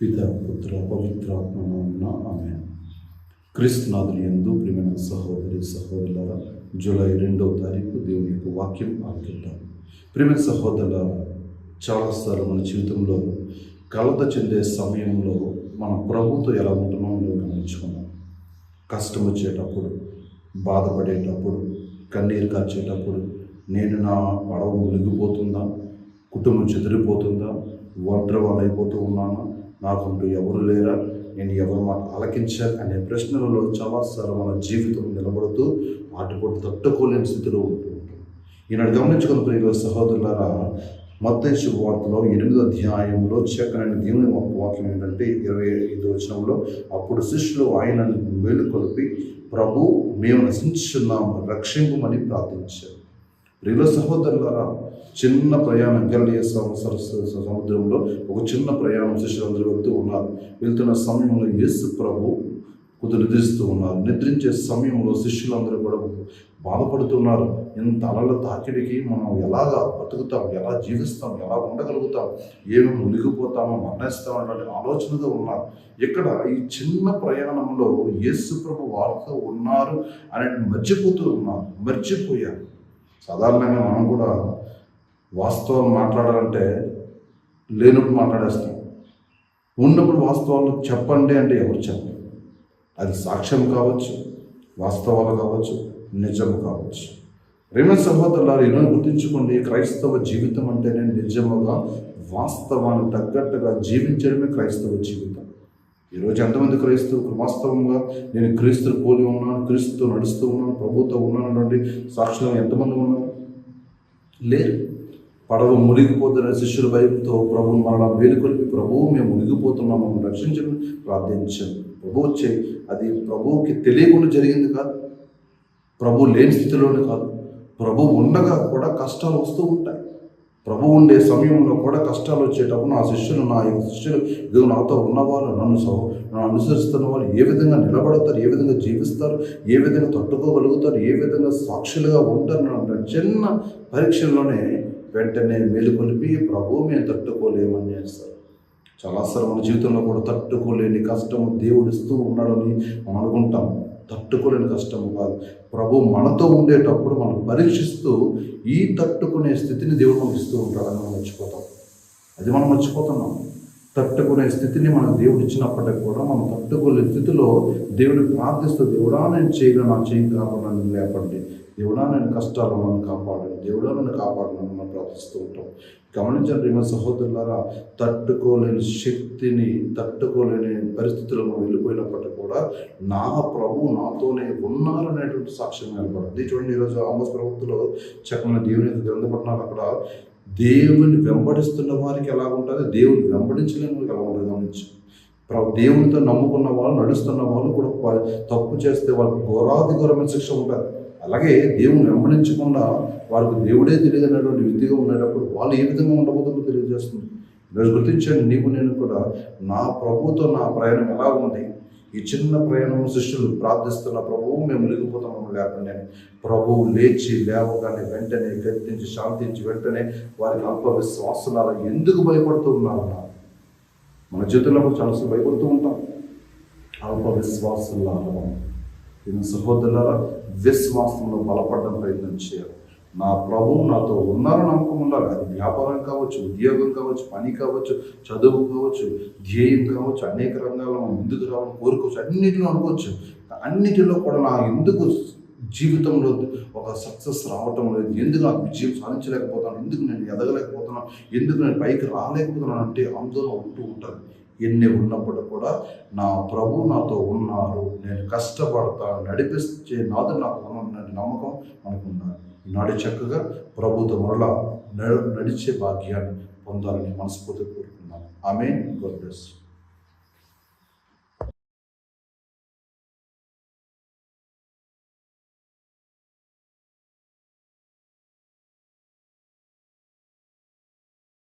పిత పుత్ర పవిత్రాత్మనామన ఆమె క్రీస్తునాథుని ఎందు ప్రియమైన సహోదరి సహోదరుల జూలై రెండవ తారీఖు దేవుని యొక్క వాక్యం ఆలకిద్దాం ప్రియమైన సహోదరులారా చాలాసార్లు మన జీవితంలో కలత చెందే సమయంలో మన ప్రభుతో ఎలా ఉంటున్నామో గమనించుకున్నాం కష్టం వచ్చేటప్పుడు బాధపడేటప్పుడు కన్నీరు కార్చేటప్పుడు నేను నా పడవ మునిగిపోతుందా? కుటుంబం చెదిరిపోతుందా? ఒంటరి అయిపోతూ ఉన్నానా? నాకంటూ ఎవరు లేరా? నేను ఎవరు మాట ఆలకించాలి అనే ప్రశ్నలలో చాలాసార్లు మన జీవితం నిలబడుతూ ఆటుపోటు తట్టుకోలేని స్థితిలో ఉంటూ ఉంటాం ఈనాడు గమనించుకున్న ప్రియుల సహోదరులారా మొత్తం శుభవార్తలో ఎనిమిదో అధ్యాయంలో చక్కనని దేవుని వాక్యం ఏంటంటే ఇరవై ఐదు వచనంలో అప్పుడు శిష్యులు ఆయనను మేలుకొలిపి ప్రభు మేము నశించున్నాము రక్షింపమని ప్రార్థించారు. ప్రియుల సహోదరులారా చిన్న ప్రయాణం గల్లియ సముద్రంలో ఒక చిన్న ప్రయాణం శిష్యులందరూ వెళ్తూ ఉన్నారు. వెళ్తున్న సమయంలో యేసు ప్రభు కొద్ది నిద్రిస్తూ ఉన్నారు. నిద్రించే సమయంలో శిష్యులందరూ కూడా బాధపడుతున్నారు. ఇంత అలల తాకిడికి మనం ఎలాగా బతుకుతాం? ఎలా జీవిస్తాం? ఎలా ఉండగలుగుతాం? ఏమి మునిగిపోతామో మరణిస్తాం అనే ఆలోచనగా ఉన్నారు. ఇక్కడ ఈ చిన్న ప్రయాణంలో యేసు ప్రభు వారితో ఉన్నారు అనేది మర్చిపోతూ ఉన్నారు. మర్చిపోయారు. సాధారణంగా మనం కూడా వాస్తవం మాట్లాడాలంటే లేనప్పుడు మాట్లాడేస్తాం. ఉన్నప్పుడు వాస్తవాలు చెప్పండి అంటే ఎవరు చెప్పరు. అది సాక్ష్యం కావచ్చు వాస్తవాలు కావచ్చు నిజం కావచ్చు. ప్రేమ సహోదరులారు ఎన్నో గుర్తుంచుకోండి క్రైస్తవ జీవితం అంటేనే నిజముగా వాస్తవాన్ని తగ్గట్టుగా జీవించడమే క్రైస్తవ జీవితం. ఈరోజు ఎంతమంది క్రైస్తవులు వాస్తవంగా నేను క్రీస్తు పోలి ఉన్నాను క్రీస్తుతో నడుస్తూ ఉన్నాను ప్రభుత్వం ఉన్నాను అంటే సాక్షులు ఎంతమంది ఉన్నారు? లేరు. పడవ మునిగిపోతున్న శిష్యుల భయంతో ప్రభు మరలా మేలుకొలిపి ప్రభువు మేము మునిగిపోతున్నాము మమ్మల్ని రక్షించడం ప్రార్థించాం ప్రభు వచ్చే అది ప్రభువుకి తెలియకుండా జరిగింది కాదు. ప్రభు లేని స్థితిలోనే కాదు. ప్రభు ఉండగా కూడా కష్టాలు వస్తూ ఉంటాయి. ప్రభు ఉండే సమయంలో కూడా కష్టాలు వచ్చేటప్పుడు నా శిష్యులు నా యొక్క శిష్యులు ఇదిగో నాతో ఉన్నవాళ్ళు నన్ను సహ నన్ను అనుసరిస్తున్న వాళ్ళు ఏ విధంగా నిలబడతారు ఏ విధంగా జీవిస్తారు ఏ విధంగా తట్టుకోగలుగుతారు ఏ విధంగా సాక్షులుగా ఉంటారు అన్న చిన్న పరీక్షల్లోనే వెంటనే మేలుకొలిపి ప్రభు మేము తట్టుకోలేమని చేస్తారు చాలాసార్లు మన జీవితంలో కూడా తట్టుకోలేని కష్టము దేవుడు ఇస్తూ ఉన్నాడని మనం అనుకుంటాం. తట్టుకోలేని కష్టము కాదు. ప్రభు మనతో ఉండేటప్పుడు మనం పరీక్షిస్తూ ఈ తట్టుకునే స్థితిని దేవుడు మనకు ఇస్తూ ఉంటాడని మనం మర్చిపోతాం. అది మనం మర్చిపోతున్నాం. తట్టుకునే స్థితిని మనం దేవుడు ఇచ్చినప్పటికీ కూడా మనం తట్టుకోలే స్థితిలో దేవుడిని ప్రార్థిస్తూ దేవుడా నేను చేయగలను నా చేయి కాకుండా లేపండి. దేవుడా నేను కష్టాలు నన్ను కాపాడండి. దేవుడా నన్ను కాపాడను మనం ప్రార్థిస్తూ ఉంటాం. గమనించండి మన సహోదరులారా తట్టుకోలేని శక్తిని తట్టుకోలేని పరిస్థితుల్లో మనం వెళ్ళిపోయినప్పటికీ కూడా నా ప్రభు నాతోనే ఉన్నారనేటువంటి సాక్ష్యం నిలబడింది చూడండి ఈరోజు ఆమోస్ ప్రభుత్వంలో చక్కని దేవుని గ్రంథపట్నాలు అక్కడ. దేవుని వెంబడిస్తున్న వారికి ఎలా ఉంటుంది? దేవుని వెంబడించలేని వారికి ఎలా ఉంటుంది? గమనించి. ప్ర- దేవునితో నమ్ముకున్న వాళ్ళు నడుస్తున్న వాళ్ళు కూడా తప్పు చేస్తే వాళ్ళకి ఘోరాది ఘోరమైన శిక్ష ఉంటుంది అలాగే దేవుని వెంబడించకుండా వారికి దేవుడే తెలియదనేటువంటి వ్యక్తిగా ఉండేటప్పుడు వాళ్ళు ఏ విధంగా ఉండబోతుందో తెలియజేస్తుంది. ఈరోజు గుర్తించండి నీవు నేను కూడా నా ప్రభుతో నా ప్రయాణం ఎలా ఉంది? ఈ చిన్న ప్రయాణం శిష్యులు ప్రార్థిస్తున్న ప్రభువు మేము లేకపోతున్నాము లేకుండా ప్రభువు లేచి లేవగానే వెంటనే గర్తించి శాంతించి వెంటనే వారికి అల్ప విశ్వాసాలు ఎందుకు భయపడుతూ ఉన్నారు? మన జీవితంలో చాలా చాలాసార్లు భయపడుతూ ఉంటాం. అల్ప విశ్వాసులారా నేను సహోదరులారా విశ్వాసంలో బలపడడం ప్రయత్నం చేయాలి. నా ప్రభువు నాతో ఉన్నారో నమ్మకం ఉండాలి. అది వ్యాపారం కావచ్చు ఉద్యోగం కావచ్చు పని కావచ్చు చదువు కావచ్చు ధ్యేయం కావచ్చు అనేక రంగాల్లో మనం ముందుకు రావాలని కోరుకోవచ్చు అన్నిటిలో అనుకోవచ్చు. అన్నిటిలో కూడా నా ఎందుకు జీవితంలో ఒక సక్సెస్ రావటం లేదు? ఎందుకు నాకు విజయం సాధించలేకపోతాను ఎందుకు నేను ఎదగలేకపోతున్నాను? ఎందుకు నేను పైకి రాలేకపోతున్నాను? అంటే ఆందోళన ఉంటూ ఉంటుంది. ఎన్ని ఉన్నప్పుడు కూడా నా ప్రభు నాతో ఉన్నారు నేను కష్టపడతా నడిపిస్తే నాతో నాకు ఉన్న నమ్మకం మనకున్నాను ఉండాలి ఈనాడు చక్కగా ప్రభుతో మరలా నడిచే భాగ్యాన్ని పొందాలని మనస్ఫూర్తి కోరుకున్నాను ఆమె గాడ్ బ్లెస్